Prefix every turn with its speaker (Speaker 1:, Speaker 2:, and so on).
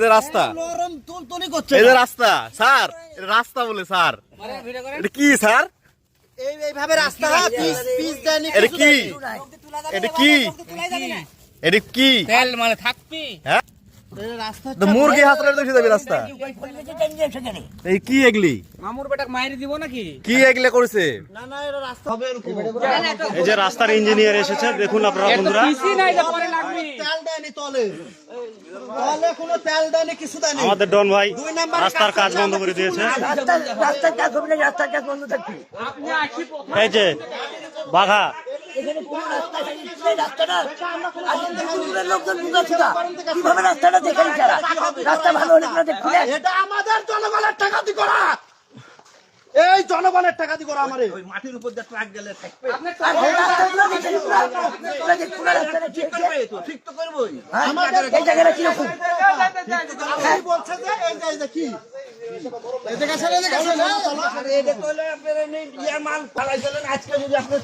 Speaker 1: এই যে রাস্তা
Speaker 2: নরম তুলতুলি করছে
Speaker 1: এই যে রাস্তা। স্যার রাস্তা বলে স্যার। এটা কি স্যার?
Speaker 2: এইভাবে রাস্তা পিস পিস দেয়নি
Speaker 1: এটা কি? এটা কি? এটা কি?
Speaker 3: তেল মানে থাকবি।
Speaker 1: হ্যাঁ?
Speaker 2: এই রাস্তা
Speaker 1: তো মুরগি হাসলে দেখে যাবে রাস্তা। এই কি এগলি?
Speaker 3: মামুর বেটাক মাইরি দিব নাকি?
Speaker 1: কি এগলে করেছে
Speaker 2: না না এটা রাস্তা হবে এরকম।
Speaker 4: এই যে রাস্তার ইঞ্জিনিয়ার এসেছে দেখুন আপনারা বন্ধুরা।
Speaker 3: বেশি নাই পরে লাগবি।
Speaker 2: তেল দেয়নি তলে।
Speaker 4: আমাদের ডন ভাই রাস্তার কাজ বন্ধ করে দিয়েছে।
Speaker 5: রাস্তার কাজ হবে না রাস্তার কাজ বন্ধ থাকবে।
Speaker 3: আপনি আসি
Speaker 4: এই যে বাঘা।
Speaker 5: রাস্তাটা? রাস্তা ভালো হলে।
Speaker 2: এটা আমাদের জনগণের টাকা দিয়ে করা। এই জনগণের টাকা দিয়ে করা আমারে। মাটির উপর দিয়ে ট্রাক গেলে থাকবে।
Speaker 5: হ্যাঁ?
Speaker 2: আপনারা ইয়া আজকে যদি আপনি